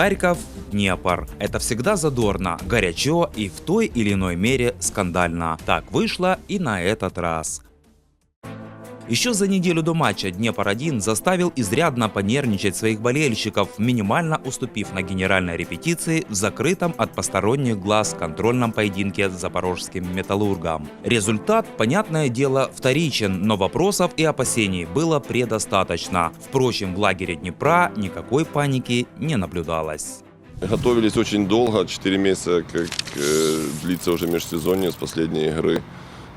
Харьков, Днепр. Это всегда задорно, горячо и в той или иной мере скандально. Так вышло и на этот раз. Еще за неделю до матча Днепр-1 заставил изрядно понервничать своих болельщиков, минимально уступив на генеральной репетиции в закрытом от посторонних глаз контрольном поединке с запорожским металлургом. Результат, понятное дело, вторичен, но вопросов и опасений было предостаточно. Впрочем, в лагере Днепра никакой паники не наблюдалось. Готовились очень долго, 4 месяца, как э, длится уже межсезонье с последней игры.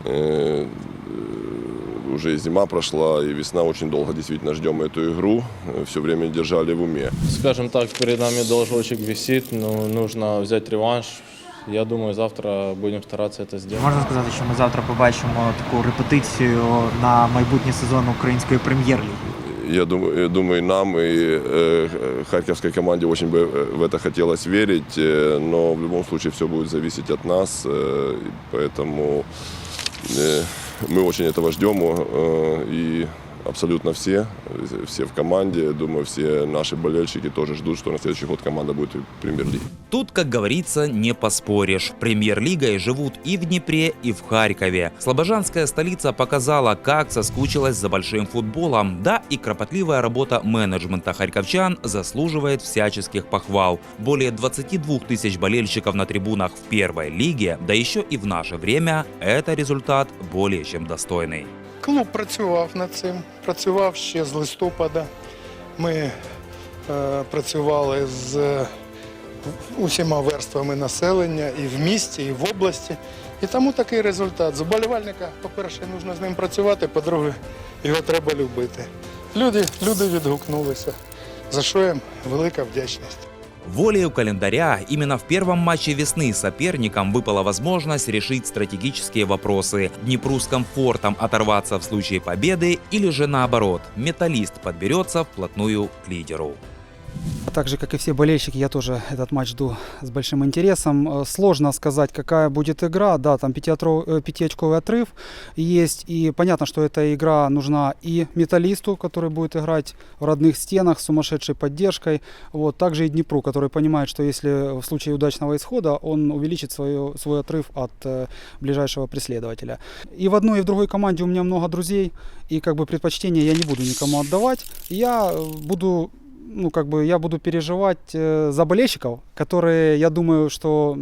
Э, уже и зима прошла, и весна очень долго действительно ждем эту игру. Все время держали в уме. Скажем так, перед нами должочек висит, но нужно взять реванш. Я думаю, завтра будем стараться это сделать. Можна сказати, що ми завтра побачимо таку репетицію на майбутній сезон української прем'єр-ліги. Я думаю, я думаю, нам и э, харьковской команде очень бы э, в это хотелось верить, э, но в любом случае все будет зависеть от нас, э, и поэтому э, мы очень этого ждем, э, и абсолютно все, все в команде, думаю, все наши болельщики тоже ждут, что на следующий год команда будет в премьер-лиге. Тут, как говорится, не поспоришь. Премьер-лигой живут и в Днепре, и в Харькове. Слобожанская столица показала, как соскучилась за большим футболом. Да, и кропотливая работа менеджмента харьковчан заслуживает всяческих похвал. Более 22 тысяч болельщиков на трибунах в первой лиге, да еще и в наше время, это результат более чем достойный. Клуб працював над цим, працював ще з листопада. Ми е, працювали з е, усіма верствами населення і в місті, і в області. І тому такий результат. З уболівальника, по-перше, потрібно з ним працювати, по-друге, його треба любити. Люди, люди відгукнулися, за що їм велика вдячність. Волею календаря именно в первом матче весны соперникам выпала возможность решить стратегические вопросы. Днепру с комфортом оторваться в случае победы или же наоборот, металлист подберется вплотную к лидеру. Так же, как и все болельщики, я тоже этот матч жду с большим интересом. Э, Сложно сказать, какая будет игра. Да, там э, пятиочковый отрыв есть. И понятно, что эта игра нужна и металлисту, который будет играть в родных стенах с сумасшедшей поддержкой. Вот, также и Днепру, который понимает, что если в случае удачного исхода, он увеличит свое, свой отрыв от э, ближайшего преследователя. И в одной, и в другой команде у меня много друзей. И как бы предпочтение я не буду никому отдавать. Я э, буду ну, как бы я буду переживать э, за болельщиков, которые, я думаю, что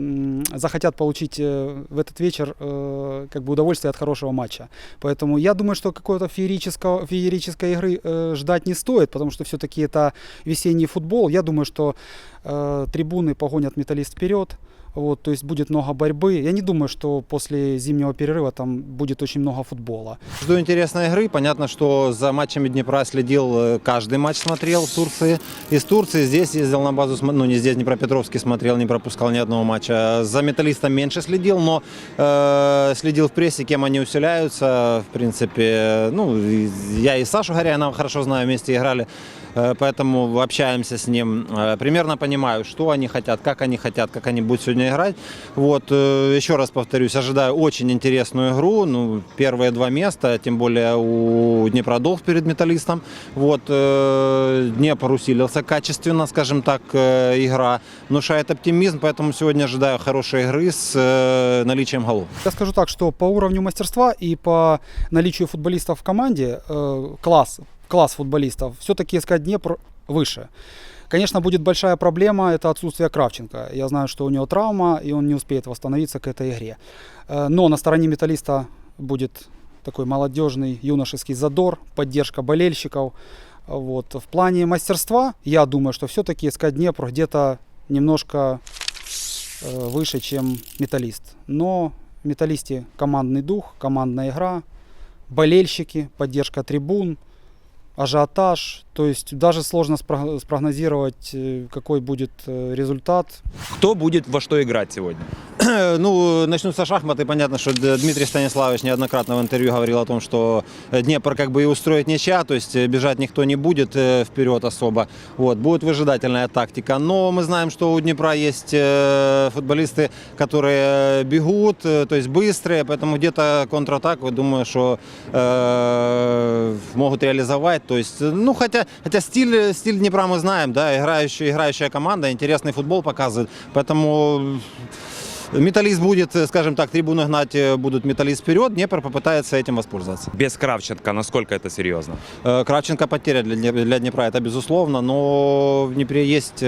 захотят получить э, в этот вечер э, как бы удовольствие от хорошего матча. Поэтому я думаю, что какой-то феерического, феерической игры ждать не стоит, потому что все-таки это весенний футбол. Я думаю, что трибуны погонят металлист вперед. Вот, то есть будет много борьбы. Я не думаю, что после зимнего перерыва там будет очень много футбола. Жду интересной игры. Понятно, что за матчами Днепра следил, э, каждый матч смотрел в Турции. Из Турции здесь ездил на базу, ну не здесь, Днепропетровский смотрел, не пропускал ни одного матча. За металлистом меньше следил, но э, следил в прессе, кем они усиляются. В принципе, ну, я и Сашу Горяна хорошо знаю, вместе играли. Э, Поэтому общаемся с ним. Э, Примерно понимаю, что они хотят, как они хотят, как они будут сегодня играть. Вот, э, еще раз повторюсь, ожидаю очень интересную игру. Ну, первые два места, тем более у Днепра долг перед металлистом. Вот, Днепр усилился качественно, скажем так, игра. Внушает оптимизм, поэтому сегодня ожидаю хорошей игры с наличием голов. Я скажу так, что по уровню мастерства и по наличию футболистов в команде, класс, класс футболистов, все-таки искать Днепр выше. Конечно, будет большая проблема, это отсутствие Кравченко. Я знаю, что у него травма, и он не успеет восстановиться к этой игре. Э, Но на стороне металлиста будет такой молодежный юношеский задор, поддержка болельщиков. Вот. В плане мастерства, я думаю, что все-таки искать Днепр где-то немножко э, выше, чем металлист. Но металлисте командный дух, командная игра, болельщики, поддержка трибун, ажиотаж. То есть даже сложно спро- спрогнозировать, э, какой будет э, результат. Кто будет во что играть сегодня? Ну, начну со шахматы. Понятно, что Дмитрий Станиславович неоднократно в интервью говорил о том, что Днепр как бы и устроит ничья, то есть э, бежать никто не будет э, вперед особо. Вот, будет выжидательная тактика. Но мы знаем, что у Днепра есть э, футболисты, которые бегут, то есть быстрые, поэтому где-то контратаку, думаю, что э, могут реализовать. То есть, ну, хотя, хотя стиль, стиль Днепра мы знаем, да, играющая, играющая команда, интересный футбол показывает, поэтому Металлист будет, э, скажем так, трибуны гнать э, будут металлист вперед, Днепр попытается этим воспользоваться. Без Кравченко, насколько это серьезно? Э, Кравченко потеря для Днеп- для Днепра, это безусловно, но в Днепре есть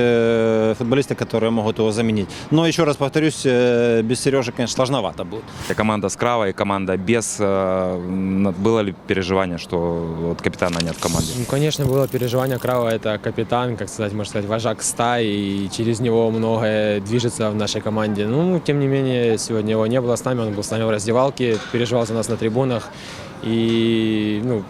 футболисты, которые могут его заменить. Но еще раз повторюсь, без Сережи, конечно, сложновато будет. И команда с Крава и команда без. Было ли переживание, что вот капитана нет в команде? Ну, конечно, было переживание. Крава – это капитан, как сказать, можно сказать, вожак стаи, и через него многое движется в нашей команде. Ну, тем не менее, сегодня его не было с нами, он был с нами в раздевалке, переживал за нас на трибунах, и, ну,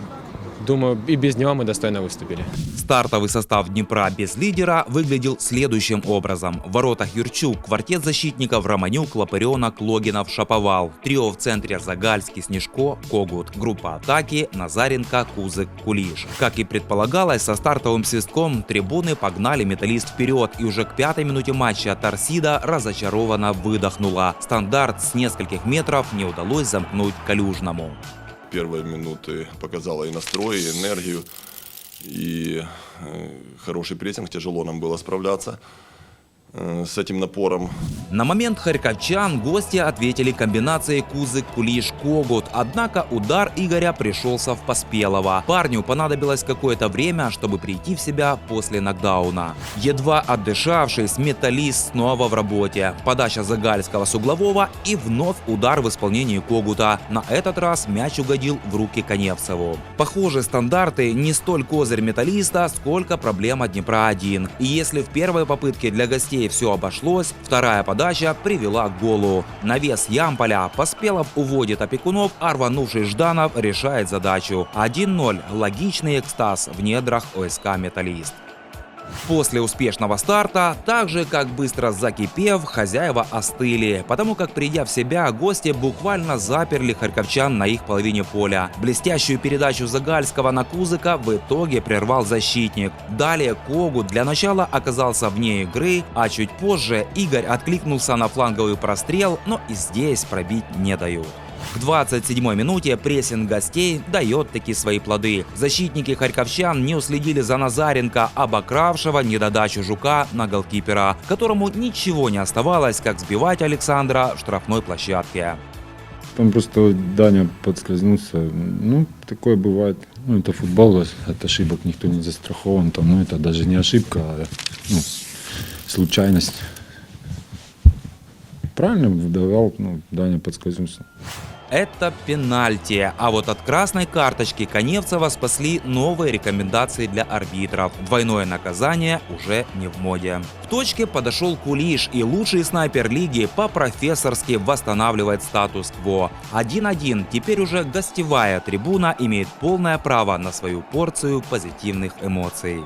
думаю, и без него мы достойно выступили. Стартовый состав Днепра без лидера выглядел следующим образом. В воротах Юрчук, квартет защитников Романюк, Лопаренок, Логинов, Шаповал. Трио в центре Загальский, Снежко, Когут. Группа атаки Назаренко, Кузык, Кулиш. Как и предполагалось, со стартовым свистком трибуны погнали металлист вперед и уже к пятой минуте матча Торсида разочарованно выдохнула. Стандарт с нескольких метров не удалось замкнуть Калюжному. Первые минуты показала и настрой, и энергию, и э, хороший прессинг, тяжело нам было справляться с этим напором. На момент харьковчан гости ответили комбинацией Кузык, Кулиш, Когут, однако удар Игоря пришелся в Поспелого. Парню понадобилось какое-то время, чтобы прийти в себя после нокдауна. Едва отдышавшись, металлист снова в работе. Подача Загальского с углового и вновь удар в исполнении Когута. На этот раз мяч угодил в руки Коневцеву. Похоже, стандарты не столь козырь металлиста, сколько проблема Днепра-1. И если в первой попытке для гостей все обошлось, вторая подача привела к голу. Навес Ямполя Поспелов уводит опекунов, а рванувший Жданов решает задачу. 1-0. Логичный экстаз в недрах ОСК «Металлист». После успешного старта, так же как быстро закипев, хозяева остыли, потому как придя в себя, гости буквально заперли харьковчан на их половине поля. Блестящую передачу Загальского на Кузыка в итоге прервал защитник. Далее Когут для начала оказался вне игры, а чуть позже Игорь откликнулся на фланговый прострел, но и здесь пробить не дают. К 27-й минуте прессинг гостей дает таки свои плоды. Защитники харьковчан не уследили за Назаренко, обокравшего недодачу Жука на голкипера, которому ничего не оставалось, как сбивать Александра в штрафной площадке. Там просто Даня подскользнулся. Ну, такое бывает. Ну, это футбол, от ошибок никто не застрахован. Там, ну, это даже не ошибка, а ну, случайность. Правильно выдавал, ну, Даня подскользнулся. Это пенальти. А вот от красной карточки Коневцева спасли новые рекомендации для арбитров. Двойное наказание уже не в моде. К точке подошел Кулиш, и лучший снайпер лиги по-профессорски восстанавливает статус-кво. 1-1. Теперь уже гостевая трибуна имеет полное право на свою порцию позитивных эмоций.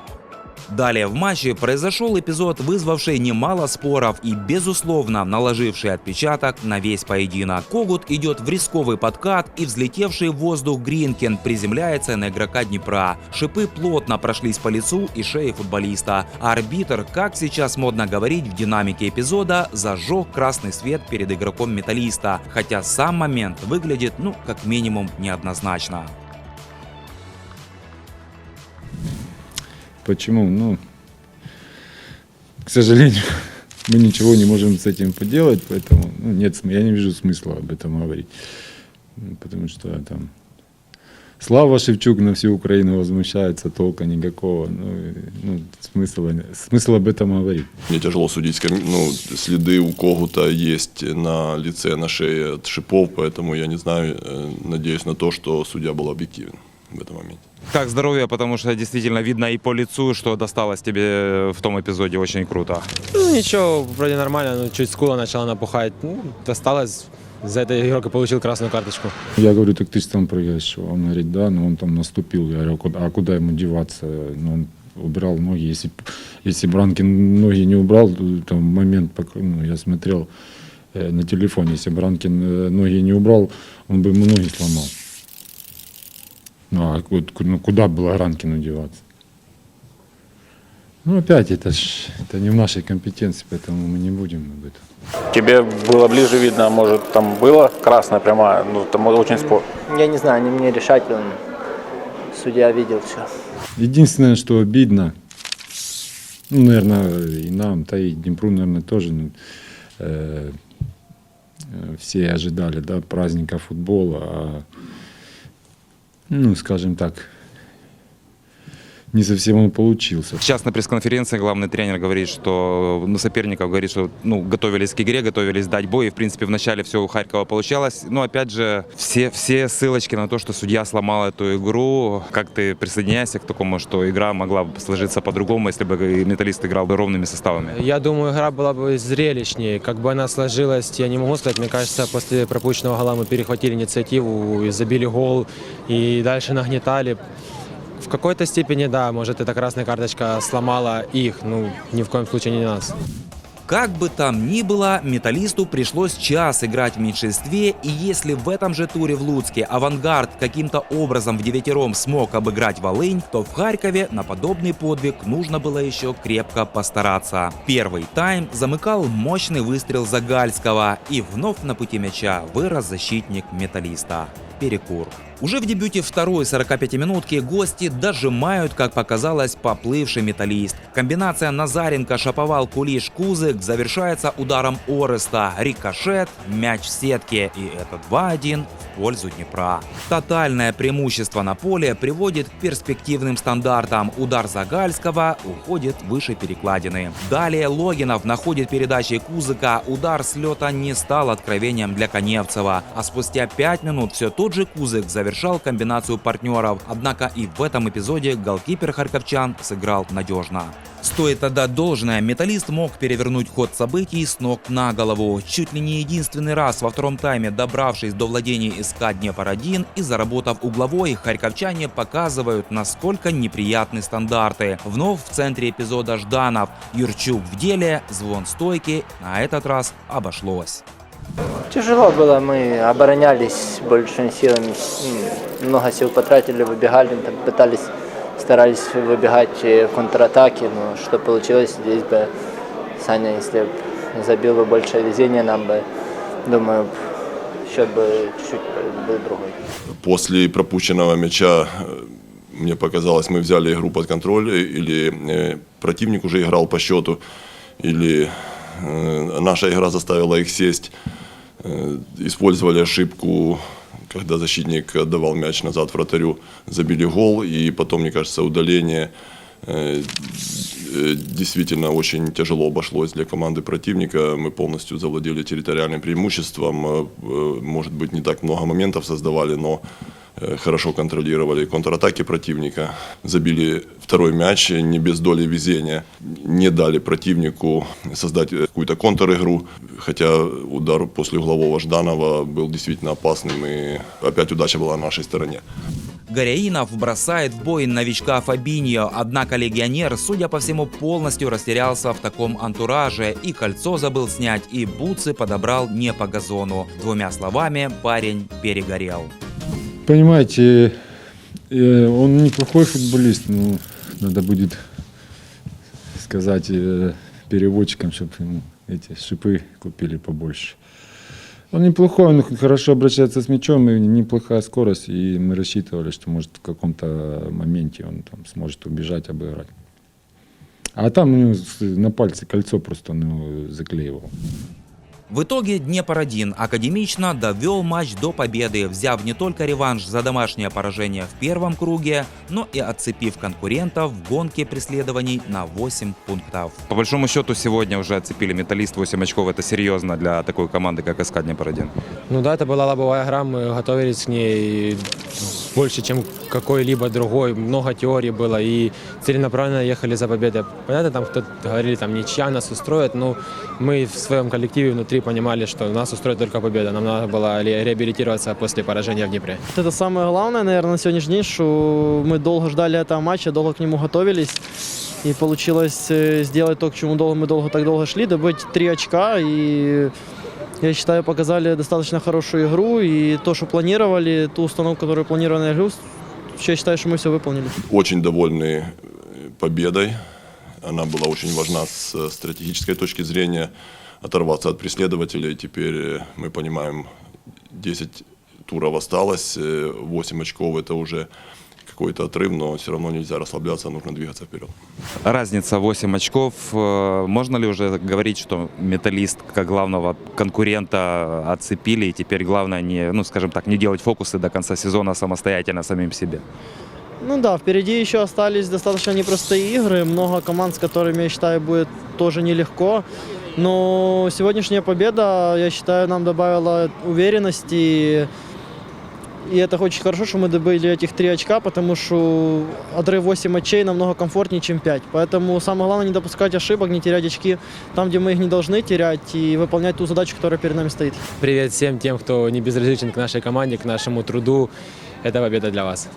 Далее в матче произошел эпизод, вызвавший немало споров и, безусловно, наложивший отпечаток на весь поединок. Когут идет в рисковый подкат и взлетевший в воздух Гринкен приземляется на игрока Днепра. Шипы плотно прошлись по лицу и шее футболиста. Арбитр, как сейчас модно говорить в динамике эпизода, зажег красный свет перед игроком металлиста, хотя сам момент выглядит, ну, как минимум, неоднозначно. Почему? Ну, к сожалению, мы ничего не можем с этим поделать, поэтому ну, нет, я не вижу смысла об этом говорить. Ну, Потому что там Слава Шевчук на всю Украину возмущается, толка никакого. Ну, ну, смысла, смысл об этом говорить. Мне тяжело судить, ну, следы у Когута есть на лице, на шее от шипов, поэтому я не знаю, э, надеюсь на то, что судья был объективен в этом моменте. Как здоровье, потому что действительно видно и по лицу, что досталось тебе в том эпизоде очень круто. Ну, ничего, вроде нормально, но чуть скула начала напухать. Ну, досталось. За это игрок и получил красную карточку. Я говорю, так ты же там прыгаешь. Он говорит, да, но он там наступил. Я говорю, «Куда- а куда ему деваться? Ну, он убирал ноги. Если, если Бранкин ноги не убрал, то там момент, пока, ну, я смотрел, э, на телефоне. Если бы Ранкин э, ноги не убрал, он бы ему ноги сломал. Ну, а ну, куда было Ранкину деваться? Ну, опять, это ж это не в нашей компетенции, поэтому мы не будем об этом. Тебе было ближе видно, может, там была красная прямая, ну, там очень спор. Я не знаю, не мне решать, он, судья видел все. Единственное, что обидно, ну, наверное, и нам, да и Днепру, наверное, тоже, ну, э, э, все ожидали, да, праздника футбола, а, ну, скажем так, не совсем он получился. Сейчас на пресс-конференции главный тренер говорит, что ну, соперников говорит, что ну, готовились к игре, готовились дать бой. И, в принципе, в начале все у Харькова получалось. Но, опять же, все, все ссылочки на то, что судья сломал эту игру. Как ты присоединяешься к такому, что игра могла бы сложиться по-другому, если бы металлист играл бы ровными составами? Я думаю, игра была бы зрелищнее. Как бы она сложилась, я не могу сказать. Мне кажется, после пропущенного гола мы перехватили инициативу, и забили гол и дальше нагнетали. В какой-то степени, да, может, эта красная карточка сломала их, ну, ни в коем случае не нас. Как бы там ни было, металлисту пришлось час играть в меньшинстве, и если в этом же туре в Луцке авангард каким-то образом в девятером смог обыграть Волынь, то в Харькове на подобный подвиг нужно было еще крепко постараться. Первый тайм замыкал мощный выстрел Загальского, и вновь на пути мяча вырос защитник металлиста. Перекур. Уже в дебюте второй 45-минутки гости дожимают, как показалось, поплывший металлист. Комбинация Назаренко, Шаповал, Кулиш, Кузык завершается ударом Ореста. Рикошет, мяч в сетке. И это 2-1 в пользу Днепра. Тотальное преимущество на поле приводит к перспективным стандартам. Удар Загальского уходит выше перекладины. Далее Логинов находит передачей Кузыка. Удар с лета не стал откровением для Коневцева. А спустя 5 минут все тот же Кузык завершал комбинацию партнеров. Однако и в этом эпизоде голкипер харьковчан сыграл надежно. Стоит отдать должное, металлист мог перевернуть ход событий с ног на голову. Чуть ли не единственный раз во втором тайме, добравшись до владения СК Днепр-1 и заработав угловой, харьковчане показывают, насколько неприятны стандарты. Вновь в центре эпизода Жданов. Юрчук в деле, звон стойки. На этот раз обошлось. Тяжело было, мы оборонялись большими силами, м, много сил потратили, выбегали, там пытались, старались выбегать в контратаке, но что получилось, здесь бы Саня, если б забил бы больше везения, нам бы, думаю, счет бы чуть-чуть был другой. После пропущенного мяча э, мне показалось, мы взяли игру под контроль, или э, противник уже играл по счету, или наша игра заставила их сесть. Э, Использовали ошибку, когда защитник отдавал мяч назад вратарю, забили гол, и потом, мне кажется, удаление э, э, действительно очень тяжело обошлось для команды противника. Мы полностью завладели территориальным преимуществом. Э, э, Может быть, не так много моментов создавали, но э, хорошо контролировали контратаки противника. Забили второй мяч не без доли везения. Не дали противнику создать э, какую-то контр-игру. Хотя удар после углового Жданова был действительно опасным. И опять удача была на нашей стороне. Горяинов бросает в бой новичка Фабиньо, однако легионер, судя по всему, полностью растерялся в таком антураже и кольцо забыл снять, и бутсы подобрал не по газону. Двумя словами, парень перегорел. Понимаете, э, он неплохой футболист, но надо будет сказать э, переводчикам, чтобы ему эти шипы купили побольше. Он неплохой, он хорошо обращается с мячом, и неплохая скорость, и мы рассчитывали, что может в каком-то моменте он там сможет убежать, обыграть. А там у него с- на пальце кольцо просто его заклеивал. В итоге Днепр-1 академично довел матч до победы, взяв не только реванш за домашнее поражение в первом круге, но и отцепив конкурентов в гонке преследований на 8 пунктов. По большому счету сегодня уже отцепили металлист 8 очков. Это серьезно для такой команды, как СК Днепр-1. Ну да, это была лобовая игра, мы готовились к ней больше, чем какой-либо другой. Много теорий было и целенаправленно ехали за победой. Понятно, там кто-то говорили, там ничья нас устроит, но мы в своем коллективе внутри понимали, что нас устроит только победа. Нам надо было ре- реабилитироваться после поражения в Днепре. Это самое главное, наверное, на сегодняшний день, что мы долго ждали этого матча, долго к нему готовились. И получилось э, сделать то, к чему долго, мы долго так долго шли, добыть три очка. И я считаю, показали достаточно хорошую игру. И то, что планировали, ту установку, которую планировали на игру, я считаю, что мы все выполнили. Очень довольны э, победой. Она была очень важна с э, стратегической точки зрения. Оторваться от преследователей. Теперь э, мы понимаем, 10 туров осталось, э, 8 очков это уже какой-то отрыв, но все равно нельзя расслабляться, нужно двигаться вперед. Разница 8 очков. Э, Можно ли уже говорить, что металлист как главного конкурента отцепили, и теперь главное не, ну, скажем так, не делать фокусы до конца сезона самостоятельно самим себе? Ну да, впереди еще остались достаточно непростые игры. Много команд, с которыми, я считаю, будет тоже нелегко. Но сегодняшняя победа, я считаю, нам добавила уверенности. И это очень хорошо, что мы добыли этих три очка, потому что отрыв 8 очей намного комфортнее, чем 5. Поэтому самое главное не допускать ошибок, не терять очки там, где мы их не должны терять, и выполнять ту задачу, которая перед нами стоит. Привет всем тем, кто не безразличен к нашей команде, к нашему труду. Это победа для вас.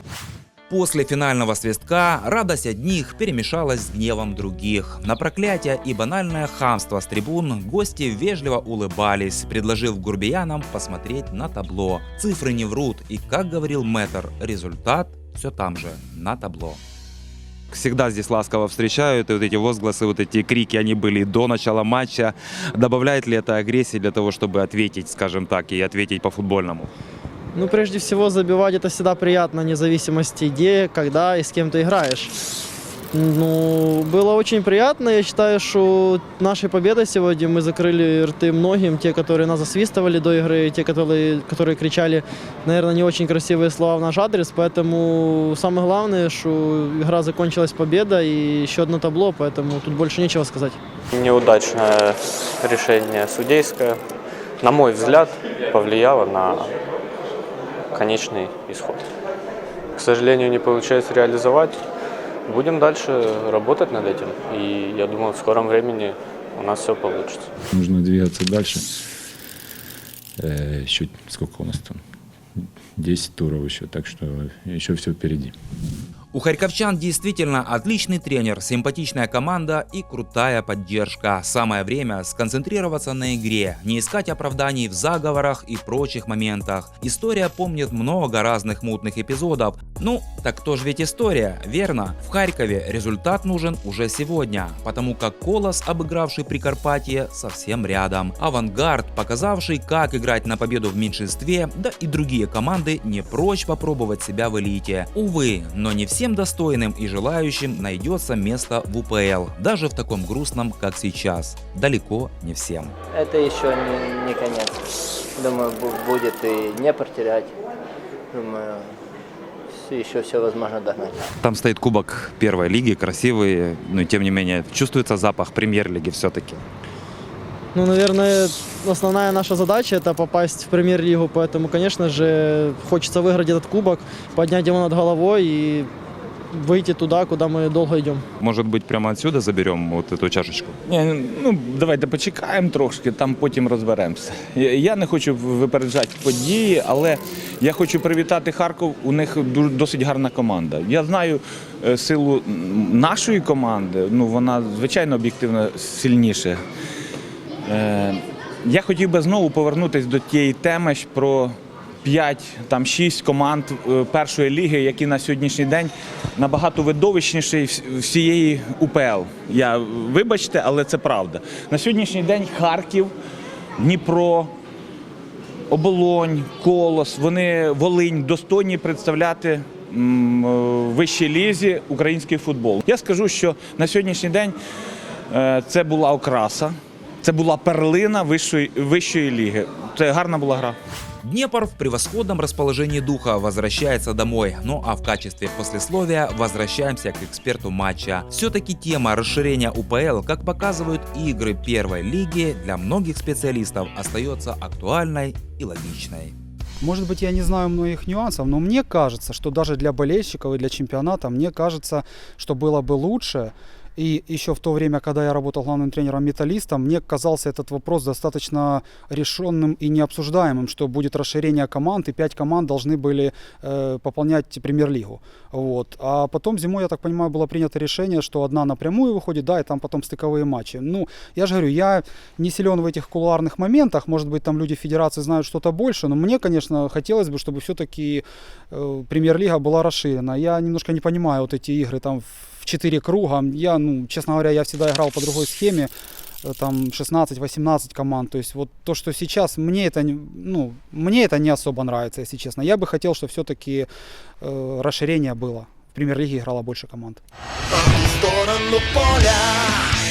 После финального свистка радость одних перемешалась с гневом других. На проклятие и банальное хамство с трибун гости вежливо улыбались, предложив гурбиянам посмотреть на табло. Цифры не врут, и, как говорил мэтр, результат все там же, на табло. Всегда здесь ласково встречают, и вот эти возгласы, вот эти крики, они были до начала матча. Добавляет ли это агрессии для того, чтобы ответить, скажем так, и ответить по-футбольному? Ну, прежде всего, забивать это всегда приятно, вне зависимости где, когда и с кем ты играешь. Ну, было очень приятно. Я считаю, что нашей победой сегодня мы закрыли рты многим. Те, которые нас засвистывали до игры, те, которые, которые кричали, наверное, не очень красивые слова в наш адрес. Поэтому самое главное, что игра закончилась победа и еще одно табло, поэтому тут больше нечего сказать. Неудачное решение судейское, на мой взгляд, повлияло на конечный исход. К сожалению, не получается реализовать. Будем дальше работать над этим. И я думаю, в скором времени у нас все получится. Нужно двигаться дальше. Э, еще сколько у нас там? 10 туров еще, так что еще все впереди. У харьковчан действительно отличный тренер, симпатичная команда и крутая поддержка. Самое время сконцентрироваться на игре, не искать оправданий в заговорах и прочих моментах. История помнит много разных мутных эпизодов. Ну, так кто же ведь история, верно? В Харькове результат нужен уже сегодня, потому как Колос, обыгравший Прикарпатье, совсем рядом. Авангард, показавший, как играть на победу в меньшинстве, да и другие команды не прочь попробовать себя в элите. Увы, но не всем достойным и желающим найдется место в УПЛ, даже в таком грустном, как сейчас. Далеко не всем. Это еще не, не конец. Думаю, бу- будет и не потерять. Думаю, еще все возможно догнать. Там стоит кубок первой лиги, красивый, но тем не менее чувствуется запах премьер-лиги все-таки. Ну, наверное, основная наша задача это попасть в премьер-лигу, поэтому, конечно же, хочется выиграть этот кубок, поднять его над головой и выйти туда, куда мы долго идем. Может быть, прямо отсюда заберем вот эту чашечку? Ні, ну давайте почекаємо трошки, там потім розберемося. Я- Я не хочу випереджати події, але я хочу привітати Харків. У них ду- досить гарна команда. Я знаю е, силу м, нашої команди. Ну вона звичайно об'єктивно сильніша. Е, Я хотів би знову повернутися до тієї теми ж про 5, там 6 команд е, першої ліги, які на сьогоднішній день набагато видовищніші всієї УПЛ. Я вибачте, але це правда. На сьогоднішній день Харків, Дніпро, Оболонь, Колос, вони Волинь достойні представляти м, е, в вищій лізі український футбол. Я скажу, що на сьогоднішній день е, це була окраса, це була перлина вищої, вищої ліги. Це гарна була гра. Днепр в превосходном расположении духа возвращается домой. Ну а в качестве послесловия возвращаемся к эксперту матча. Все-таки тема расширения УПЛ, как показывают игры первой лиги, для многих специалистов остается актуальной и логичной. Может быть, я не знаю многих нюансов, но мне кажется, что даже для болельщиков и для чемпионата, мне кажется, что было бы лучше, И еще в то время, когда я работал главным тренером металлиста, мне казался этот вопрос достаточно решенным и необсуждаемым, что будет расширение команд, и пять команд должны были э, пополнять премьер-лигу. Вот. А потом зимой, я так понимаю, было принято решение, что одна напрямую выходит, да, и там потом стыковые матчи. Ну, я же говорю, я не силен в этих кулуарных моментах, может быть, там люди федерации знают что-то больше, но мне, конечно, хотелось бы, чтобы все-таки э, премьер-лига была расширена. Я немножко не понимаю вот эти игры там в 4 круга. Я, ну, честно говоря, я всегда играл по другой схеме, э, там 16-18 команд. То есть вот то, что сейчас, мне это, ну, мне это не особо нравится, если честно. Я бы хотел, чтобы все-таки э, расширение было. В премьер-лиге играло больше команд. сторону поля